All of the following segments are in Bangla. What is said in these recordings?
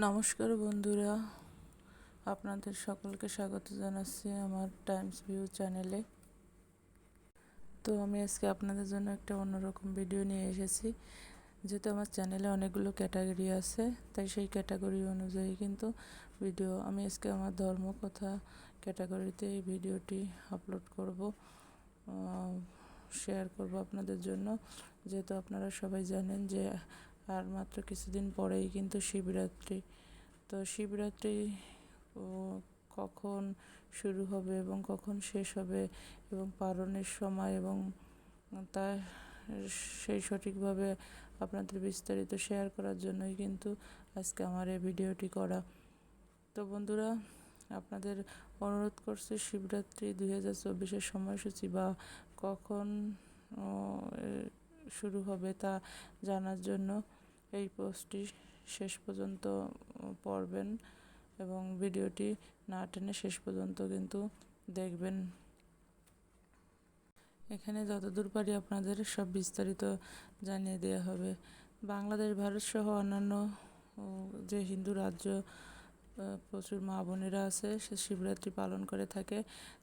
নমস্কার বন্ধুরা, আপনাদের সকলকে স্বাগত জানাচ্ছি আমার টাইমস ভিউ চ্যানেলে তো আমি আজকে আপনাদের জন্য একটা অন্যরকম ভিডিও নিয়ে এসেছি, যেহেতু আমার চ্যানেলে অনেকগুলো ক্যাটাগরি আছে, তাই সেই ক্যাটাগরি অনুযায়ী কিন্তু ভিডিও আমি আজকে আমার ধর্মকথা ক্যাটাগরিতে এই ভিডিওটি আপলোড করব শেয়ার করব আপনাদের জন্য। যেহেতু আপনারা সবাই জানেন যে আর মাত্র কিছুদিন পরেই কিন্তু শিবরাত্রি। তো শিবরাত্রি কখন শুরু হবে এবং কখন শেষ হবে এবং পালনের সময় এবং তা, সেই সঠিকভাবে আপনাদের বিস্তারিত শেয়ার করার জন্যই কিন্তু আজকে আমার এই ভিডিওটি করা। তো বন্ধুরা, আপনাদের অনুরোধ করছে শিবরাত্রি দুই হাজার চব্বিশের সময়সূচি বা কখন শুরু হবে তা জানার জন্য এই পোস্টটি শেষ পর্যন্ত পড়বেন এবং ভিডিওটি না টেনে শেষ পর্যন্ত কিন্তু দেখবেন। এখানে যতদূর পারি আপনাদের সব বিস্তারিত জানিয়ে দেওয়া হবে। বাংলাদেশ, ভারত সহ অন্যান্য যে হিন্দু রাজ্য প্রচুর মা বোনেরা আছে, সে শিবরাত্রি পালন করে থাকে।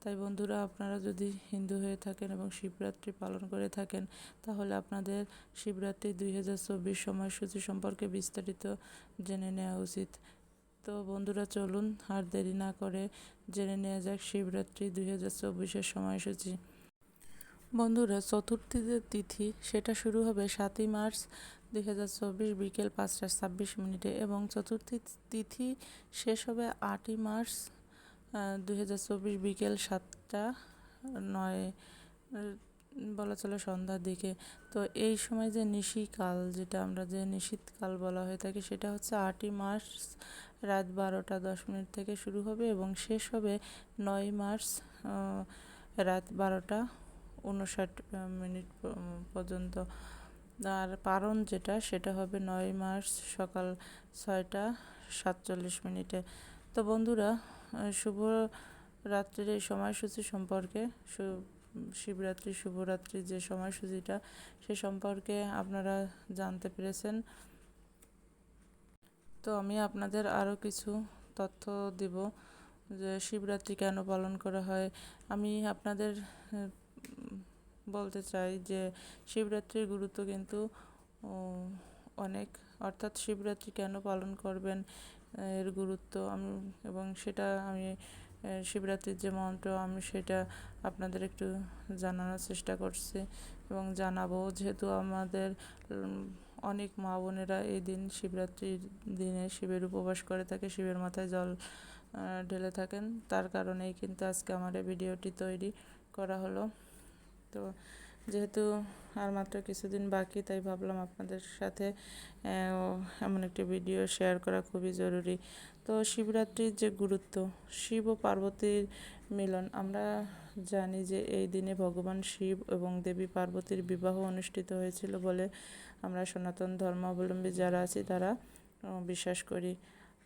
তাই বন্ধুরা, আপনারা যদি হিন্দু হয়ে থাকেন এবং শিবরাত্রি পালন করে থাকেন, তাহলে আপনাদের শিবরাত্রি দুই হাজার চব্বিশ সময়সূচি সম্পর্কে বিস্তারিত জেনে নেওয়া উচিত। তো বন্ধুরা, চলুন আর দেরি না করে জেনে নেওয়া যাক শিবরাত্রি দুই হাজার চব্বিশের সময়সূচি। বন্ধুরা চতুর্থী যে তিথি, সেটা শুরু হবে সাতই মার্চ দুই হাজার চব্বিশ বিকেল পাঁচটা ছাব্বিশ মিনিটে এবং চতুর্থী তিথি শেষ হবে আটই মার্চ দুই হাজার চব্বিশ বিকেল সাতটা নয় বলা চলে সন্ধ্যার দিকে। তো এই সময় যে নিশিকাল যেটা আমরা যে নিশীতকাল বলা হয়ে থাকে, সেটা হচ্ছে আটই মার্চ, রাত বারোটা দশ মিনিট থেকে শুরু হবে এবং শেষ হবে নয় মার্চ রাত বারোটা উনষাট মিনিট পর্যন্ত। আর পারণ যেটা, সেটা হবে নয় মার্চ সকাল ছয়টা সাতচল্লিশ মিনিটে। তো বন্ধুরা শুভ রাত্রির এই সময়সূচি সম্পর্কে শিবরাত্রি শুভরাত্রির যে সময়সূচিটা, সে সম্পর্কে আপনারা জানতে পেরেছেন। তো আমি আপনাদের আরও কিছু তথ্য দিব যে, শিবরাত্রি কেন পালন করা হয়। আমি আপনাদের বলতে চাই যে শিবরাত্রির গুরুত্ব কিন্তু অনেক। অর্থাৎ শিবরাত্রি কেন পালন করবেন, এর গুরুত্ব আমি, এবং সেটা আমি শিবরাত্রির যে মন্ত্র, আমি সেটা আপনাদের একটু জানানোর চেষ্টা করছি এবং জানাব। যেহেতু আমাদের অনেক মা বোনেরা এই দিন শিবরাত্রির দিনে শিবের উপবাস করে থাকে, শিবের মাথায় জল ঢেলে থাকেন। তার কারণেই কিন্তু আজকে আমার এই ভিডিওটি তৈরি করা হলো। তো যেহেতু আর মাত্র কিছুদিন বাকি, তাই ভাবলাম আপনাদের সাথে এমন একটি ভিডিও শেয়ার করা খুবই জরুরি। তো শিবরাত্রির যে গুরুত্ব, শিব ও পার্বতীর মিলন, আমরা জানি যে এই দিনে ভগবান শিব এবং দেবী পার্বতীর বিবাহ অনুষ্ঠিত হয়েছিল বলে আমরা সনাতন ধর্মাবলম্বী যারা আছি, তারা বিশ্বাস করি।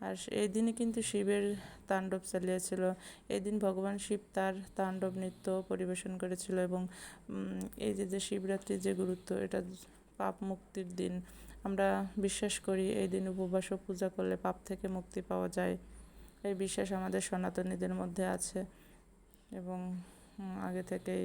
আর এই দিনে কিন্তু শিবের তাণ্ডব চালিয়েছিল। এই দিন ভগবান শিব তার তাণ্ডব নৃত্য পরিবেশন করেছিল এবং এই যে যে শিবরাত্রির যে গুরুত্ব, এটা পাপ মুক্তির দিন। আমরা বিশ্বাস করি এই দিন উপবাস ও পূজা করলে পাপ থেকে মুক্তি পাওয়া যায়। এই বিশ্বাস আমাদের সনাতনীদের মধ্যে আছে এবং আগে থেকেই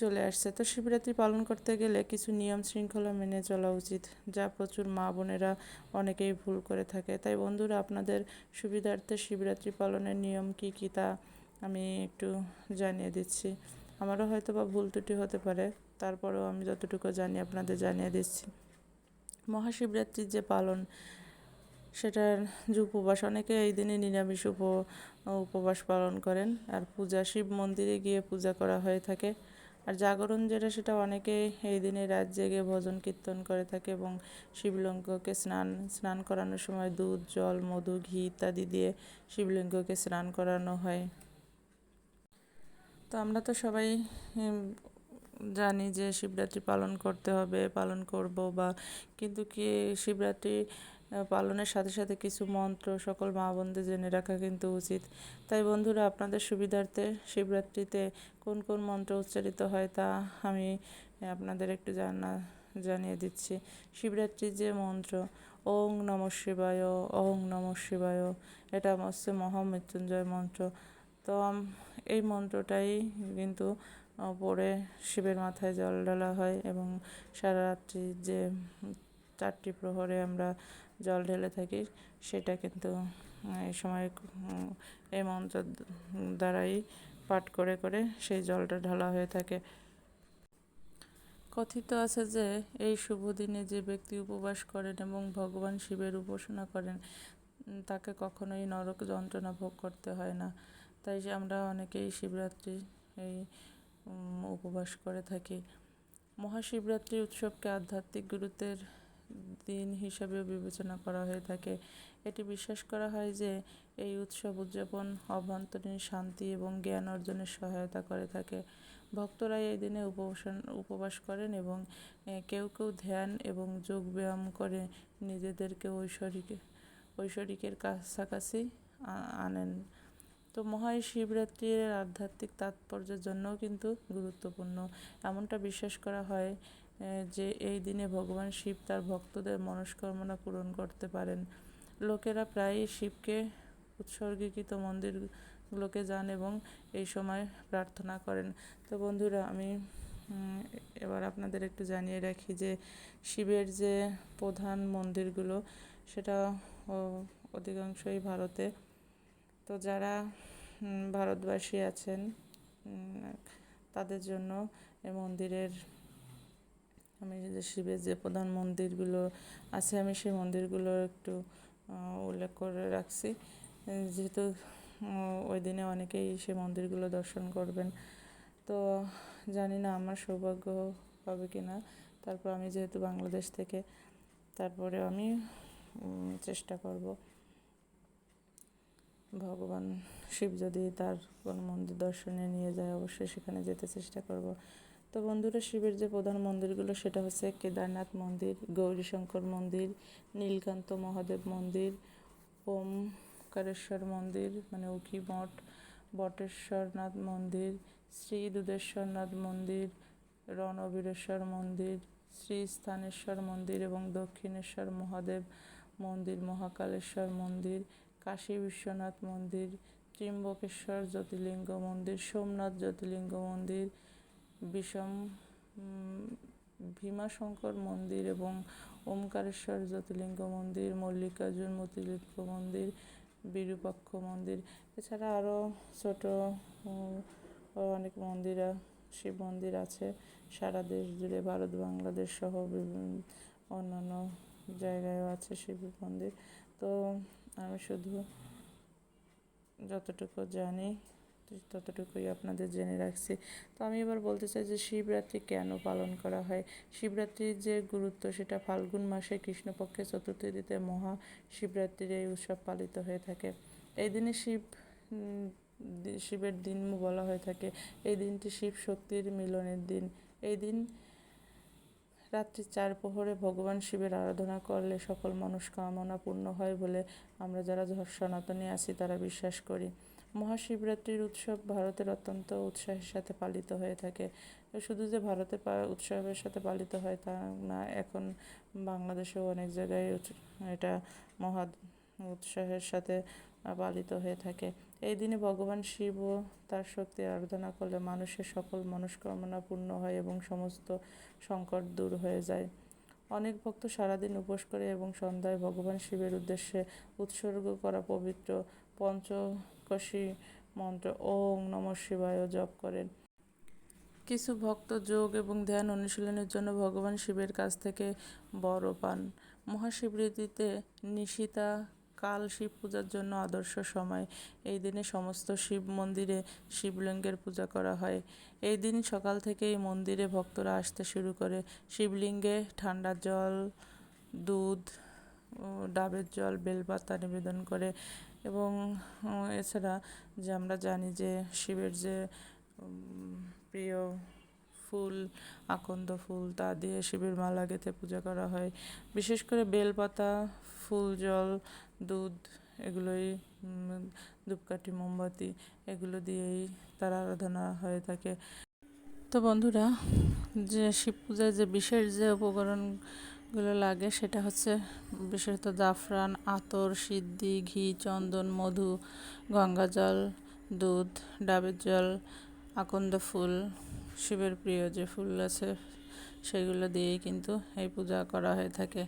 চলে আসছে। তো শিবরাত্রি পালন করতে গেলে কিছু নিয়ম শৃঙ্খলা মেনে চলা উচিত, যা প্রচুর মা বোনেরা অনেকেই ভুল করে থাকে। তাই বন্ধুরা, আপনাদের সুবিধার্থে শিবরাত্রি পালনের নিয়ম কি কী তা আমি একটু জানিয়ে দিচ্ছি। আমারও হয়তো বা ভুল ত্রুটি হতে পারে, তারপরেও আমি যতটুকু জানি আপনাদের জানিয়ে দিচ্ছি। মহাশিবরাত্রির যে পালন, সেটার যে উপবাস, অনেকে এই দিনে নিরামিষ উপ, উপবাস পালন করেন। আর পূজা, শিব মন্দিরে গিয়ে পূজা করা হয়ে থাকে। আর জাগরণ যেটা সেটা অনেকে এই দিনে রাত জেগে ভজন কীর্তন করে থাকে এবং শিবলিঙ্গকে স্নান স্নান করানোর সময় দুধ, জল, মধু, ঘি ইত্যাদি দিয়ে শিবলিঙ্গকে স্নান করানো হয়। তো আমরা তো সবাই জানি যে শিবরাত্রি পালন করতে হবে, পালন করব বা, কিন্তু কি শিবরাত্রি পালনের সাথে সাথে কিছু মন্ত্র সকল মা বোনদের জেনে রাখা কিন্তু উচিত। তাই বন্ধুরা, আপনাদের সুবিধার্থে শিবরাত্রিতে কোন কোন মন্ত্র উচ্চারিত হয় তা আমি আপনাদের একটু জানা, জানিয়ে দিচ্ছি। শিবরাত্রির যে মন্ত্র, ওং নম শিবায় ওং নম শিবায়, এটা হচ্ছে মহামৃত্যুঞ্জয় মন্ত্র। তো এই মন্ত্রটাই কিন্তু পড়ে শিবের মাথায় জল ঢালা হয় এবং সারা রাত্রি যে চারটি প্রহরে আমরা জল ঢেলে থাকি, সেটা কিন্তু এই সময় এই মন্ত্র দ্বারাই পাঠ করে করে সেই জলটা ঢালা হয়ে থাকে। কথিত আছে যে, এই শুভ দিনে যে ব্যক্তি উপবাস করেন এবং ভগবান শিবের উপাসনা করেন তাকে কখনোই নরক যন্ত্রণা ভোগ করতে হয় না। তাই আমরা অনেকেই শিবরাত্রি এই উপবাস করে থাকি। মহাশিবরাত্রি উৎসবকে আধ্যাত্মিক গুরুত্বের দিন হিসাবেও বিবেচনা করা হয়ে থাকে। এটি বিশ্বাস করা হয় যে এই উৎসব উদযাপন অভ্যন্তরীণ শান্তি এবং জ্ঞান অর্জনের সহায়তা করে থাকে। ভক্তরা এই দিনে উপবাসন, উপবাস করেন এবং কেউ কেউ ধ্যান এবং যোগ ব্যায়াম করে নিজেদেরকে ঐশ্বরিক, ঐশ্বরিকের কাছাকাছি আনেন। তো মহাই শিবরাত্রির আধ্যাত্মিক তাৎপর্যের জন্যও কিন্তু গুরুত্বপূর্ণ। এমনটা বিশ্বাস করা হয় যে এই দিনে ভগবান শিব তার ভক্তদের মনস্কামনা পূরণ করতে পারেন। লোকেরা প্রায়ই শিবকে উৎসর্গীকৃত মন্দিরগুলোকে যান এবং এই সময় প্রার্থনা করেন। তো বন্ধুরা, আমি এবার আপনাদের একটু জানিয়ে রাখি যে শিবের যে প্রধান মন্দিরগুলো, সেটা অধিকাংশই ভারতে। তো যারা ভারতবাসী আছেন তাদের জন্য এই মন্দিরের আমি যে শিবের যে প্রধান মন্দিরগুলো আছে, আমি সেই মন্দিরগুলো একটু উল্লেখ করে রাখছি। যেহেতু ওই দিনে অনেকেই সেই মন্দিরগুলো দর্শন করবেন। তো জানি না আমার সৌভাগ্য হবে কি না। তারপর আমি যেহেতু বাংলাদেশ থেকে, তারপরে আমি চেষ্টা করব। ভগবান শিব যদি তার কোনো মন্দির দর্শনে নিয়ে যায়, অবশ্যই সেখানে যেতে চেষ্টা করব। তো বন্ধুরা শিবের যে প্রধান মন্দিরগুলো সেটা হচ্ছে কেদারনাথ মন্দির, গৌরীশঙ্কর মন্দির, নীলকান্ত মহাদেব মন্দির, ওমকারেশ্বর মন্দির মানে উকি মঠ, বটেশ্বরনাথ মন্দির, শ্রী দুধেশ্বরনাথ মন্দির, রণবীরেশ্বর মন্দির, শ্রী স্থানেশ্বর মন্দির এবং দক্ষিণেশ্বর মহাদেব মন্দির, মহাকালেশ্বর মন্দির, কাশী বিশ্বনাথ মন্দির, ত্রিম্বকেশ্বর জ্যোতির্লিঙ্গ মন্দির, সোমনাথ জ্যোতির্লিঙ্গ মন্দির বিষম ভীমাশঙ্কর মন্দির এবং ওমকারেশ্বর জ্যোতির্লিঙ্গ মন্দির, মল্লিকার্জুন জ্যোতির্লিঙ্গ মন্দির, বিরূপাক্ষ মন্দির। এছাড়া আরও ছোট অনেক মন্দির শিব মন্দির আছে। সারা দেশ জুড়ে ভারত, বাংলাদেশ সহ বিভিন্ন, অন্যান্য জায়গায়ও আছে শিব মন্দির। তো আমি শুধু যতটুকু জানি ততটুকুই আপনাদের জেনে রাখছি। তো আমি এবার বলতে চাই যে শিবরাত্রি কেন পালন করা হয়? শিবরাত্রির যে গুরুত্ব, সেটা ফাল্গুন মাসে কৃষ্ণপক্ষের চতুর্থীতে মহা শিবরাত্রির এই উৎসব পালিত হয়ে থাকে। এই দিনে শিব শিবের দিন বলা হয়ে থাকে। এই দিনটি শিব শক্তির মিলনের দিন। এই দিন রাত্রি চার প্রহরে ভগবান শিবের আরাধনা করলে সকল মনস্কামনা পূর্ণ হয় বলে আমরা যারা সনাতনী আছি, তারা বিশ্বাস করি। মহাশিবরাত্রির উৎসব ভারতের অত্যন্ত উৎসাহের সাথে পালিত হয়ে থাকে। শুধু যে ভারতে উৎসবের সাথে পালিত হয় তা না, এখন বাংলাদেশেও অনেক জায়গায় এটা মহা উৎসাহের সাথে পালিত হয়ে থাকে। এই দিনে ভগবান শিব ও তার শক্তি আরাধনা করলে মানুষের সকল মনস্কামনা পূর্ণ হয় এবং সমস্ত সংকট দূর হয়ে যায়। অনেক ভক্ত সারাদিন উপোস করে এবং সন্ধ্যায় ভগবান শিবের উদ্দেশ্যে উৎসর্গ করা পবিত্র পঞ্চকশী মন্ত্র, ওং নম শিবায়, জপ করেন। কিছু ভক্ত যোগ এবং ধ্যান অনুশীলনের জন্য ভগবান শিবের কাছ থেকে বড় পান। মহাশিবরাত্রিতে নিশিতা কাল শিব পূজার জন্য আদর্শ সময়। এই দিনে সমস্ত শিব মন্দিরে শিবলিঙ্গের পূজা করা হয়। এই দিন সকাল থেকেই মন্দিরে ভক্তরা আসতে শুরু করে। শিবলিঙ্গে ঠান্ডা জল, দুধ ডাবের জল, বেলপাতা নিবেদন করে। এবং এছাড়া যে আমরা জানি যে শিবের যে প্রিয় ফুল, আকন্দ ফুল, তা দিয়ে শিবের মালা গেঁথে পূজা করা হয়। বিশেষ করে বেলপাতা, ফুল, জল, দুধ এগুলোই ধূপকাঠি, মোমবাতি এগুলো দিয়েই তার আরাধনা হয়ে থাকে। তো বন্ধুরা, যে শিব পূজায় যে বিশেষ যে উপকরণ গুলো লাগে, সেটা হচ্ছে বিশেষত জাফরান, আতর সিদ্ধি ঘি, চন্দন, মধু, গঙ্গা জল, দুধ, ডাবের জল, আকন্দ ফুল, শিবের প্রিয় যে ফুল আছে সেগুলো দিয়েই কিন্তু এই পূজা করা হয়ে থাকে।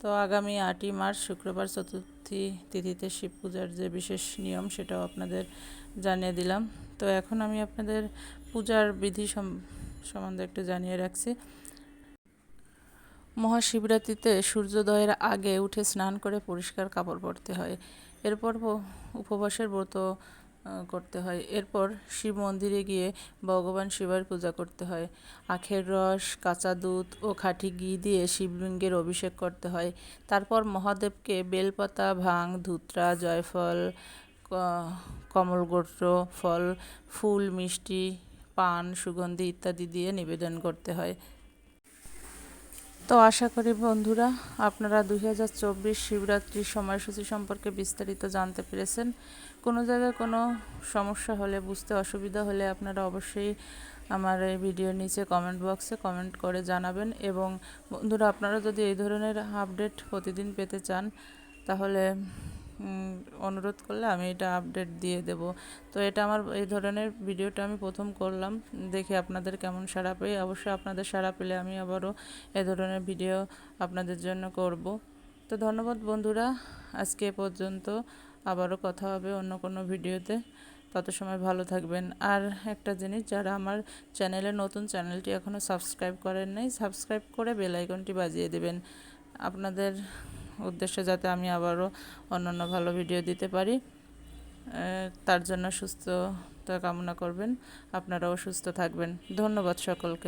তো আগামী আটই মার্চ, শুক্রবার চতুর্থী তিথিতে শিব পূজার যে বিশেষ নিয়ম সেটাও আপনাদের জানিয়ে দিলাম। তো এখন আমি আপনাদের পূজার বিধি সম্বন্ধে একটু জানিয়ে রাখছি। মহাশিবরাত্রিতে সূর্যোদয়ের আগে উঠে স্নান করে পরিষ্কার কাপড় পরতে হয়। এরপর উপবাসের ব্রত করতে হয়। এরপর শিব মন্দিরে গিয়ে ভগবান শিবের পূজা করতে হয়। আখের রস, কাঁচা দুধ ও খাঁটি ঘি দিয়ে শিবলিঙ্গের অভিষেক করতে হয়। তারপর মহাদেবকে বেলপাতা, ভাং, ধুতরা, জয়ফল কমলগোত্র, ফল, ফুল, মিষ্টি, পান, সুগন্ধি ইত্যাদি দিয়ে নিবেদন করতে হয়। তো আশা করি বন্ধুরা, আপনারা দুই হাজার চব্বিশ শিবরাত্রির সময়সূচি সম্পর্কে বিস্তারিত জানতে পেরেছেন। কোনো জায়গায় কোনো সমস্যা হলে, বুঝতে অসুবিধা হলে আপনারা অবশ্যই আমার এই ভিডিওর নিচে কমেন্ট বক্সে কমেন্ট করে জানাবেন। এবং বন্ধুরা, আপনারা যদি এই ধরনের আপডেট প্রতিদিন পেতে চান, তাহলে অনুরোধ করলে আমি এটা আপডেট দিয়ে দেব। তো এটা আমার এই ধরনের ভিডিওটা আমি প্রথম করলাম, দেখে আপনাদের কেমন সাড়া পেয়ে, অবশ্যই আপনাদের সাড়া পেলে আমি আবারও এ ধরনের ভিডিও আপনাদের জন্য করব। তো ধন্যবাদ বন্ধুরা, আজকে পর্যন্ত আবারও কথা হবে অন্য কোনো ভিডিওতে। তত সময় ভালো থাকবেন। আর একটা জিনিস, যারা আমার চ্যানেলে নতুন, চ্যানেলটি এখনও সাবস্ক্রাইব করেন নাই সাবস্ক্রাইব করে বেল আইকনটি বাজিয়ে দেবেন। আপনাদের উদ্দেশ্যে যাতে আমি আবারও অন্যান্য ভালো ভিডিও দিতে পারি। তার জন্য সুস্থতা কামনা করবেন। আপনারাও সুস্থ থাকবেন। ধন্যবাদ সকলকে।